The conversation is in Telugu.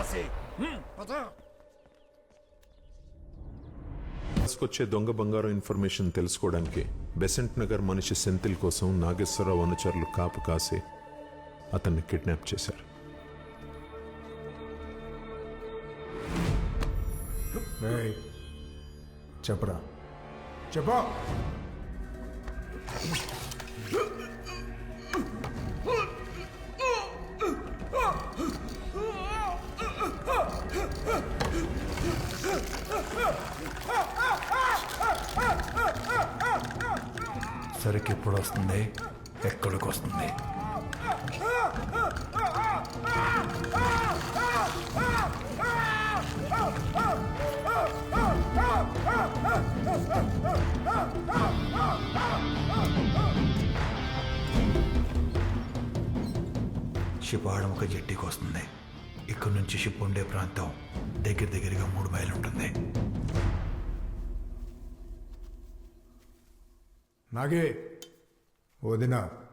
రాసి వచ్చే దొంగ బంగారం ఇన్ఫర్మేషన్ తెలుసుకోవడానికి బెసెంట్ నగర్ మనిషి సెంతిల్ కోసం నాగేశ్వరరావు అనుచరులు కాపు కాసి అతన్ని కిడ్నాప్ చేశారు. చెప్పరా? చెప్పా. సరికి ఎప్పుడు వస్తుంది? ఎక్కడికి వస్తుంది? షిప్ ఆడముక జట్టికి వస్తుంది ఇక్కడ నుంచి షిప్ ఉండే ప్రాంతం దగ్గర దగ్గరగా మూడు మైలు ఉంటుంది. నాగే ఓదిన